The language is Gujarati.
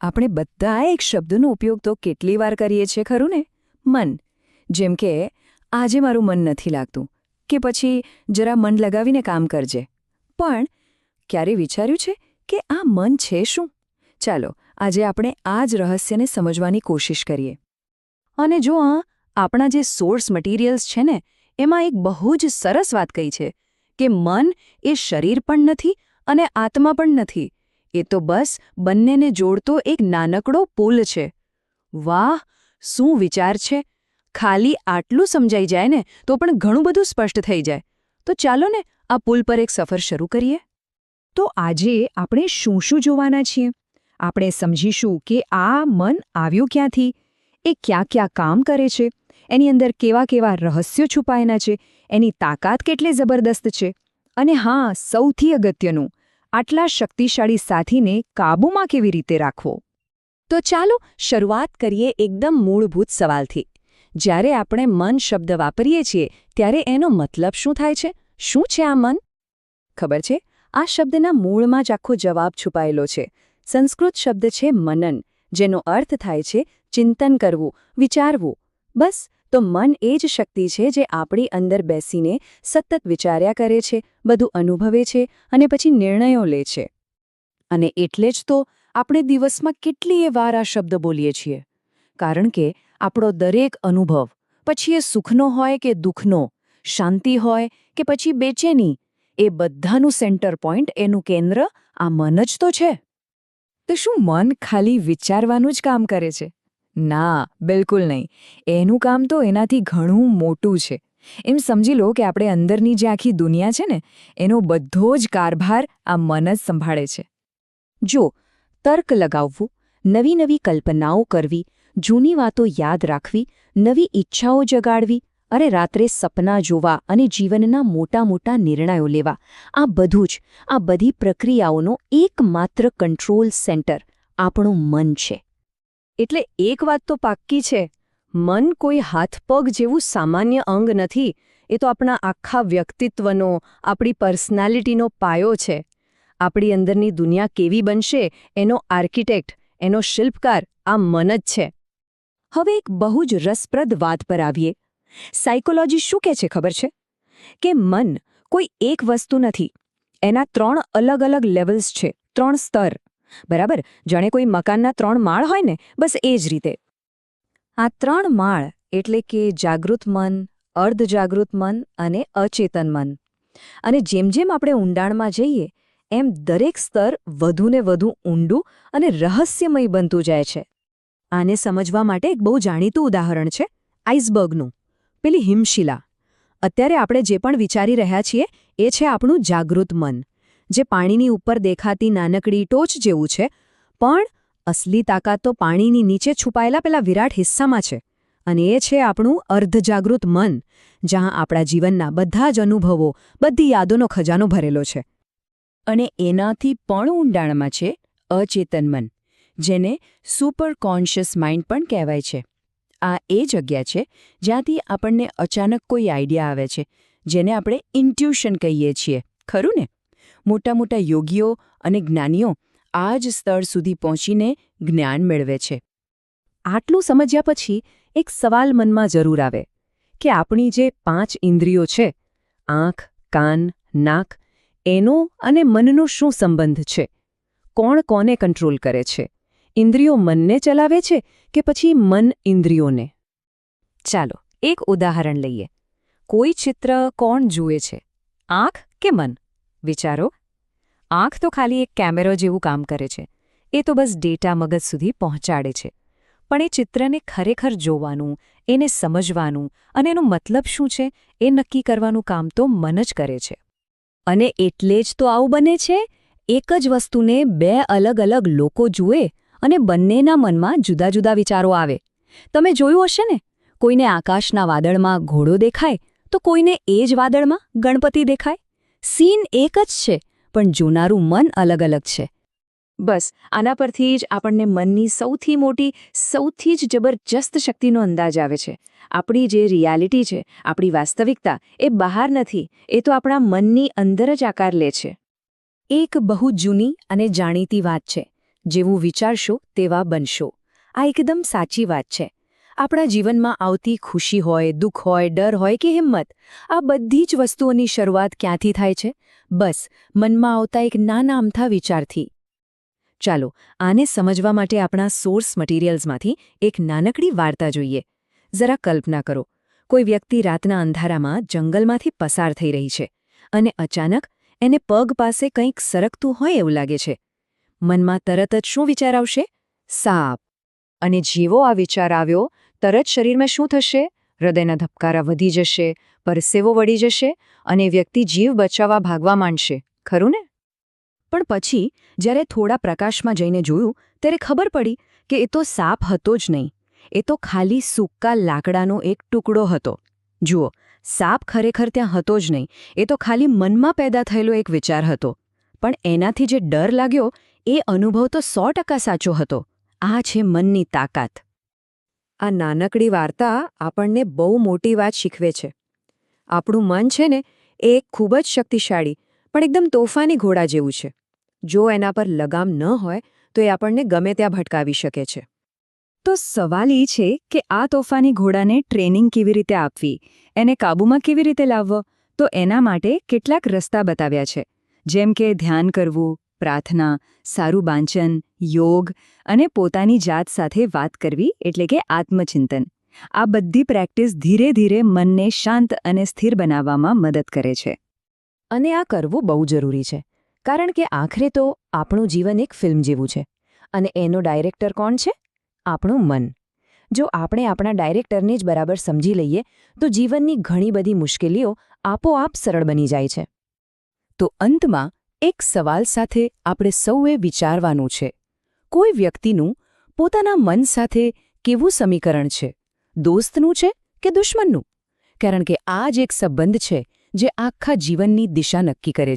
આપણે બધા એક શબ્દનો ઉપયોગ તો કેટલી વાર કરીએ છીએ, ખરું ને? મન. જેમ કે, આજે મારું મન નથી લાગતું, કે પછી જરા મન લગાવીને કામ કરજે. પણ ક્યારે વિચાર્યું છે કે આ મન છે શું? ચાલો, આજે આપણે આ જ રહસ્યને સમજવાની કોશિશ કરીએ. અને જો આ આપણા જે સોર્સ મટીરિયલ્સ છે ને, એમાં એક બહુ જ સરસ વાત કહી છે કે મન એ શરીર પણ નથી અને આત્મા પણ નથી એ તો બસ બંનેને જોડતો એક નાનકડો પુલ છે. વાહ, શું વિચાર છે? ખાલી આટલું સમજાઈ જાય ને તો પણ ઘણું બધું સ્પષ્ટ થઈ જાય. તો ચાલો ને આ પુલ પર એક સફર શરૂ કરીએ. તો આજે આપણે શું શું જોવાના છીએ? આપણે સમજીશું કે આ મન આવ્યું ક્યાંથી? એ ક્યાં ક્યાં કામ કરે છે? એની અંદર કેવા કેવા રહસ્યો છુપાયેલા છે? એની તાકાત કેટલી જબરદસ્ત છે? અને હા, સૌથી અગત્યનું આટલા શક્તિશાળી સાથીને કાબૂમાં કેવી રીતે રાખવો? તો ચાલો શરૂઆત કરીએ એકદમ મૂળભૂત સવાલથી. જ્યારે આપણે મન શબ્દ વાપરીએ છીએ, ત્યારે એનો મતલબ શું થાય છે? શું છે આ મન? ખબર છે? આ શબ્દના મૂળમાં જ આખો જવાબ છુપાયેલો છે. સંસ્કૃત શબ્દ છે મનન, જેનો અર્થ થાય છે ચિંતન કરવું, વિચારવું. બસ તો મન એ જ શક્તિ છે જે આપણી અંદર બેસીને સતત વિચાર્યા કરે છે, બધું અનુભવે છે અને પછી નિર્ણયો લે છે. અને એટલે જ તો આપણે દિવસમાં કેટલીય વાર આ શબ્દ બોલીએ છીએ. કારણ કે આપણો દરેક અનુભવ પછી એ સુખનો હોય કે દુઃખનો, શાંતિ હોય કે પછી બેચેની, એ બધાનું સેન્ટર પોઈન્ટ, એનું કેન્દ્ર આ મન જ તો છે. તો શું મન ખાલી વિચારવાનું જ કામ કરે છે? ના, બિલકુલ નહીં. એનું કામ તો એનાથી ઘણું મોટું છે. એમ સમજી લો કે આપણે અંદરની જે આખી દુનિયા છે ને, એનો બધો જ કારભાર આ મન જ સંભાળે છે. જો, તર્ક લગાવવું, નવી નવી કલ્પનાઓ કરવી, જૂની વાતો યાદ રાખવી, નવી ઈચ્છાઓ જગાડવી, અરે રાત્રે સપના જોવા અને જીવનના મોટા મોટા નિર્ણયો લેવા, આ બધું જ, આ બધી પ્રક્રિયાઓનો એકમાત્ર કંટ્રોલ સેન્ટર આપણું મન છે. એટલે એક વાત તો પાક્કી છે. મન કોઈ હાથપગ જેવું સામાન્ય અંગ નથી. એ તો આપણા આખા વ્યક્તિત્વનો, આપણી પર્સનાલિટીનો પાયો છે. આપણી અંદરની દુનિયા કેવી બનશે, એનો આર્કિટેક્ટ, એનો શિલ્પકાર આ મન જ છે. હવે એક બહુ જ રસપ્રદ વાત પર આવીએ. સાયકોલોજી શું કહે છે ખબર છે? કે મન કોઈ એક વસ્તુ નથી. એના ત્રણ અલગ અલગ લેવલ્સ છે. ત્રણ સ્તર. બરાબર? જાણે કોઈ મકાનના ત્રણ માળ હોય ને, બસ એ જ રીતે. આ ત્રણ માળ એટલે કે જાગૃત મન અર્ધજાગૃત મન અને અચેતન મન. અને જેમ જેમ આપણે ઊંડાણમાં જઈએ, એમ દરેક સ્તર વધુને વધુ ઊંડું અને રહસ્યમય બનતું જાય છે. આને સમજવા માટે એક બહુ જાણીતું ઉદાહરણ છે, આઇસબર્ગનું, પેલી હિમશિલા. અત્યારે આપણે જે પણ વિચારી રહ્યા છીએ, એ છે આપણું જાગૃત મન. જે પાણીની ઉપર દેખાતી નાનકડી ટોચ જેવું છે, પણ અસલી તાકાત તો પાણીની નીચે છુપાયેલા પેલા વિરાટ હિસ્સામાં છે અને એ છે આપણું અર્ધજાગૃત મન, જ્યાં આપણા જીવનના બધા જ અનુભવો, બધી યાદોનો ખજાનો ભરેલો છે. અને એનાથી પણ ઊંડાણમાં છે અચેતન મન, જેને સુપર કોન્શિયસ માઇન્ડ પણ કહેવાય છે. આ એ જગ્યા છે જ્યાંથી આપણને અચાનક કોઈ આઈડિયા આવે છે, જેને આપણે ઇન્ટ્યુશન કહીએ છીએ, ખરું ને? મોટા મોટા યોગીઓ અને જ્ઞાનીઓ આ જ સ્તર સુધી પહોંચીને જ્ઞાન મેળવે છે. આટલું સમજ્યા પછી એક સવાલ મનમાં જરૂર આવે કે આપણી જે પાંચ ઇન્દ્રિયો છે, આંખ, કાન, નાક, એનો અને મનનો શું સંબંધ છે? કોણ કોને કંટ્રોલ કરે છે? ઇન્દ્રિયો મનને ચલાવે છે કે પછી મન ઇન્દ્રિયોને? ચાલો, એક ઉદાહરણ લઈએ. કોઈ ચિત્ર કોણ જુએ છે? આંખ કે મન? વિચારો, આંખ તો ખાલી એક કેમેરો જેવું કામ કરે છે. એ તો બસ ડેટા મગજ સુધી પહોંચાડે છે. પણ એ ચિત્રને ખરેખર જોવાનું, એને સમજવાનું અને એનો મતલબ શું છે, એ નક્કી કરવાનું કામ તો મન જ કરે છે. અને એટલે જ તો આવું બને છે, એક જ વસ્તુને બે અલગ અલગ લોકો જુએ અને બંનેના મનમાં જુદા જુદા વિચારો આવે. તમે જોયું હશે ને? કોઈને આકાશના વાદળમાં ઘોડો દેખાય તો કોઈને એ જ વાદળમાં ગણપતિ દેખાય. સીન એક જ છે, પણ જોનારું મન અલગ અલગ છે. બસ, આના પરથી જ આપણને મનની સૌથી મોટી, સૌથી જ જબરજસ્ત શક્તિનો અંદાજ આવે છે. આપણી જે રિયાલિટી છે, આપણી વાસ્તવિકતા, એ બહાર નથી, એ તો આપણા મનની અંદર જ આકાર લે છે. એક બહુ જૂની અને જાણીતી વાત છે, જેવું વિચારશો તેવા બનશો. આ એકદમ સાચી વાત છે. આપણા જીવનમાં આવતી ખુશી હોય, દુઃખ હોય, ડર હોય કે હિંમત, આ બધી જ વસ્તુઓની શરૂઆત ક્યાંથી થાય છે? બસ, મનમાં આવતા એક નાના અમથા વિચારથી. ચાલો, આને સમજવા માટે આપણા સોર્સ મટીરિયલ્સમાંથી એક નાનકડી વાર્તા જોઈએ. જરા કલ્પના કરો, કોઈ વ્યક્તિ રાતના અંધારામાં જંગલમાંથી પસાર થઈ રહી છે અને અચાનક એને પગ પાસે કંઈક સરકતું હોય એવું લાગે છે. મનમાં તરત જ શું વિચાર આવશે? સાપ. અને જેવો આ વિચાર આવ્યો તરત શરીરમાં શું થશે? હૃદયના ધબકારા વધી જશે, પરસેવો વળી જશે અને વ્યક્તિ જીવ બચાવવા ભાગવા માંડશે. ખરું ને? પણ પછી, જ્યારે થોડા પ્રકાશમાં જઈને જોયું, ત્યારે ખબર પડી કે એ તો સાપ હતો જ નહીં. એ તો ખાલી સૂકા લાકડાનો એક ટુકડો હતો. જુઓ, સાપ ખરેખર ત્યાં હતો જ નહીં. એ તો ખાલી મનમાં પેદા થયેલો એક વિચાર હતો. પણ એનાથી જે ડર લાગ્યો, એ અનુભવ તો સો સાચો હતો. આ છે મનની તાકાત. આ નાનકડી વાર્તા આપણને બહુ મોટી વાત શીખવે છે. આપણું મન છે ને, એ ખૂબ જ શક્તિશાળી, પણ એકદમ તોફાની ઘોડા જેવું છે. જો એના પર લગામ ન હોય, તો એ આપણને ગમે ત્યાં ભટકાવી શકે છે. તો સવાલ એ છે કે આ તોફાની ઘોડાને ટ્રેનિંગ કેવી રીતે આપવી? એને કાબૂમાં કેવી રીતે લાવવો? તો એના માટે કેટલાક રસ્તા બતાવ્યા છે. જેમ કે ધ્યાન કરવું પ્રાર્થના સારું વાંચન યોગ અને પોતાની જાત સાથે વાત કરવી એટલે કે આત્મચિંતન. આ બધી પ્રેક્ટિસ ધીરે ધીરે મનને શાંત અને સ્થિર બનાવવામાં મદદ કરે છે. અને આ કરવું બહુ જરૂરી છે કારણ કે આખરે તો આપણું જીવન એક ફિલ્મ જેવું છે. અને એનો ડાયરેક્ટર કોણ છે? આપણું મન. જો આપણે આપણા ડાયરેક્ટરને જ બરાબર સમજી લઈએ તો જીવનની ઘણી બધી મુશ્કેલીઓ આપોઆપ સરળ બની જાય છે. તો અંતમાં એક સવાલ સાથે આપણે સૌએ વિચારવાનું છે. કોઈ વ્યક્તિનું પોતાના મન સાથે કેવું સમીકરણ છે? દોસ્તનું છે કે દુશ્મનનું? કારણ કે આ જ એક સંબંધ છે જે આખા જીવનની દિશા નક્કી કરે છે.